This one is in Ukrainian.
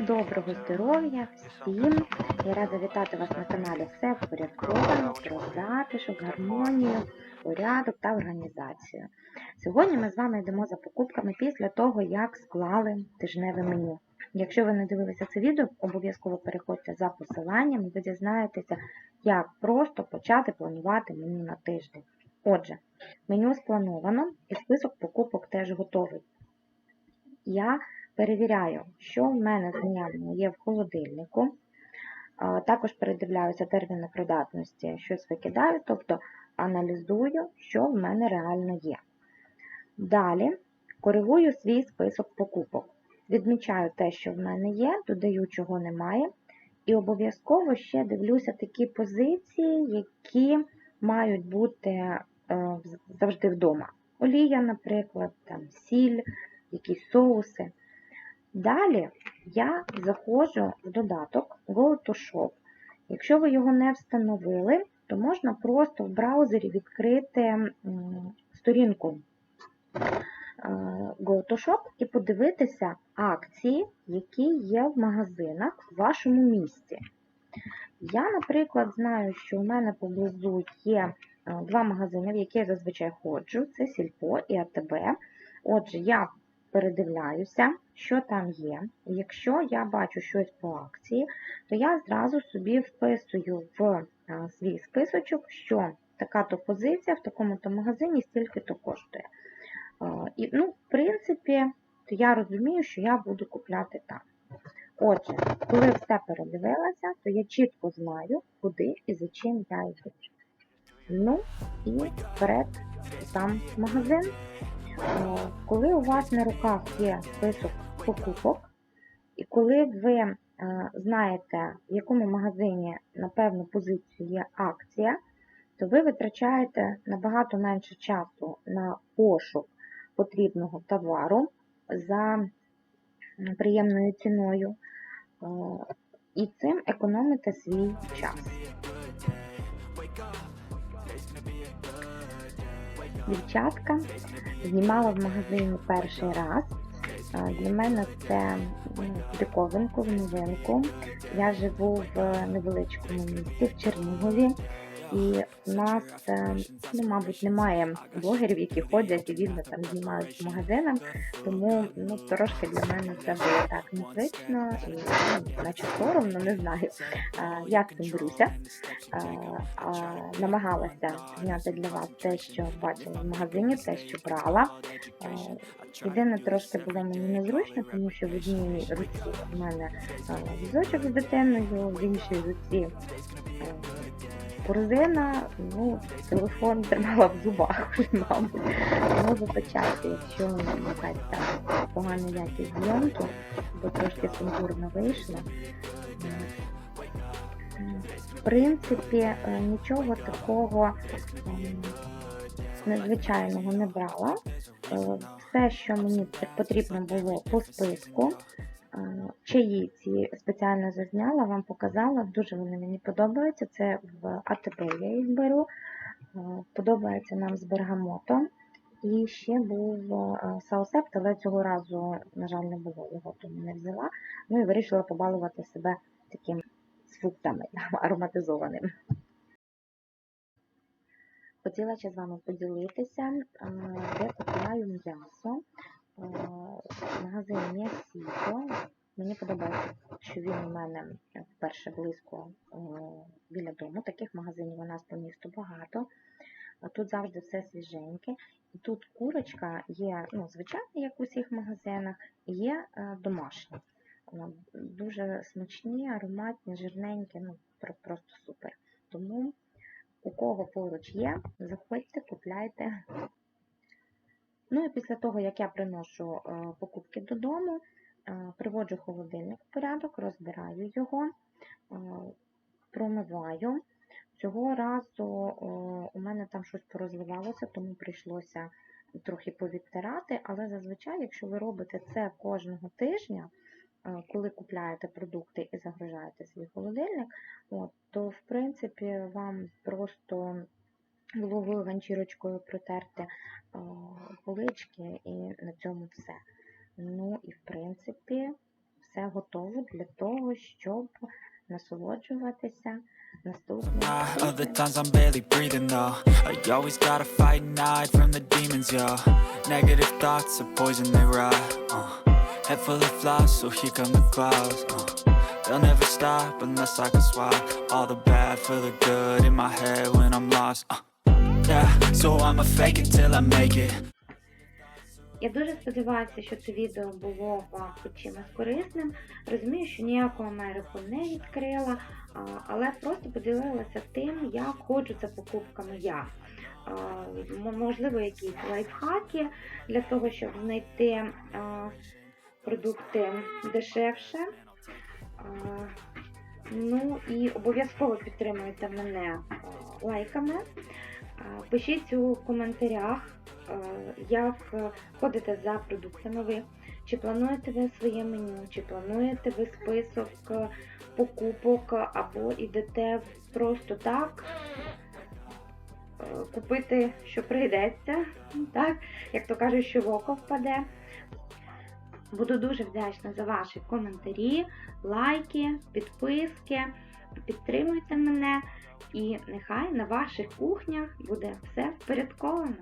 Доброго здоров'я всім! Я рада вітати вас на каналі Все впорядковано про затишок, гармонію, порядок та організацію. Сьогодні ми з вами йдемо за покупками після того, як склали тижневе меню. Якщо ви не дивилися це відео, обов'язково переходьте за посиланням і ви дізнаєтеся, як просто почати планувати меню на тиждень. Отже, меню сплановано і список покупок теж готовий. Я перевіряю, що в мене з наявного є в холодильнику. Також передивляюся терміни придатності, щось викидаю, тобто аналізую, що в мене реально є. Далі коригую свій список покупок. Відмічаю те, що в мене є, додаю, чого немає. І обов'язково ще дивлюся такі позиції, які мають бути е, завжди вдома. Олія, наприклад, там, сіль, якісь соуси. Далі я заходжу в додаток Go. Якщо ви його не встановили, то можна просто в браузері відкрити сторінку е, Go to Shop і подивитися акції, які є в магазинах в вашому місті. Я, наприклад, знаю, що у мене поблизу є е, два магазини, в які я зазвичай ходжу: це Сільпо і АТБ. Отже, я передивляюся, що там є. Якщо я бачу щось по акції, то я зразу собі вписую в е, свій списочок, що така-то позиція в такому-то магазині стільки-то коштує. Е, І, ну, в принципі, то я розумію, що я буду купляти там. Отже, коли все передивилася, то я чітко знаю, куди і за чим я йду. Ну і вперед сам магазин. Е, Коли у вас на руках є список покупок, і коли ви е, знаєте, в якому магазині на певну позицію є акція, то ви витрачаєте набагато менше часу на пошук потрібного товару за приємною ціною, е, і цим економите свій час. Дівчатка знімала в магазині перший раз. Е, Для мене це диковинку, в новинку. Я живу в невеличкому місті в Чернігові, і в нас, е, ну, мабуть, немає блогерів, які ходять і вільно там знімають в тому ну, трошки для мене це було так незвично і ну, наче соромно, не знаю. Е, Я з цим беруся. Е, Намагалася зняти для вас те, що бачила в магазині, те, що брала. Єдине трошки було мені незручно, тому що в одній руці в мене візочок з дитиною, в іншій руці корзина, ну, телефон тримала в зубах, мабуть. Тому вибачайте, якщо якась там погана якість зйомки, бо трошки сумбурно вийшло. В принципі, е, нічого такого ем, незвичайного не брала. Е, Все, що мені потрібно було по списку. Е, Чаї ці спеціально зазняла, вам показала. Дуже вони мені подобаються. Це в АТБ я їх беру. Е, Подобається нам з бергамотом. І ще був е, саусепт, але цього разу, на жаль, не було його, тому не взяла. Ну і вирішила побалувати себе таким фруктами ароматизованим. Хотіла ще з вами поділитися, е, де купляю м'ясо. Магазин М'ясіто. Мені подобається, що він у мене вперше близько е, біля дому. Таких магазинів у нас по місту багато. Тут завжди все свіженьке. І тут курочка є, ну, звичайно, як в усіх магазинах, є е, домашня. Дуже смачні, ароматні, жирненькі, ну просто супер. Тому у кого поруч є, заходьте, купляйте. Ну і після того, як я приношу е, покупки додому, е, приводжу холодильник в порядок, розбираю його, е, промиваю. Цього разу у мене там щось порозливалося, тому прийшлося трохи повідтирати, але зазвичай, якщо ви робите це кожного тижня, коли купляєте продукти і загружаєте свій холодильник, от, то в принципі вам просто вологою ганчірочкою протерти е, полички і на цьому все. Ну і в принципі все готово для того, щоб насолоджуватися наступним. Uh. Head full of flies, so here come the clouds. Uh. They'll never stop unless I can swap all the bad for the good in my head when I'm lost. Uh. Я дуже сподіваюся, що це відео було вам чимось корисним. Розумію, що ніяку Америку не відкрила, але просто поділилася тим, як ходжу за покупками я. Можливо, якісь лайфхаки для того, щоб знайти продукти дешевше. Ну і обов'язково підтримуйте мене лайками. Пишіть у коментарях, як е, ходите за продуктами ви, чи плануєте ви своє меню, чи плануєте ви список е, покупок, або йдете просто так е, купити, що прийдеться, так, як то кажуть, що в око впаде. Буду дуже вдячна за ваші коментарі, лайки, підписки. Підтримуйте мене, і нехай на ваших кухнях буде все впорядковано.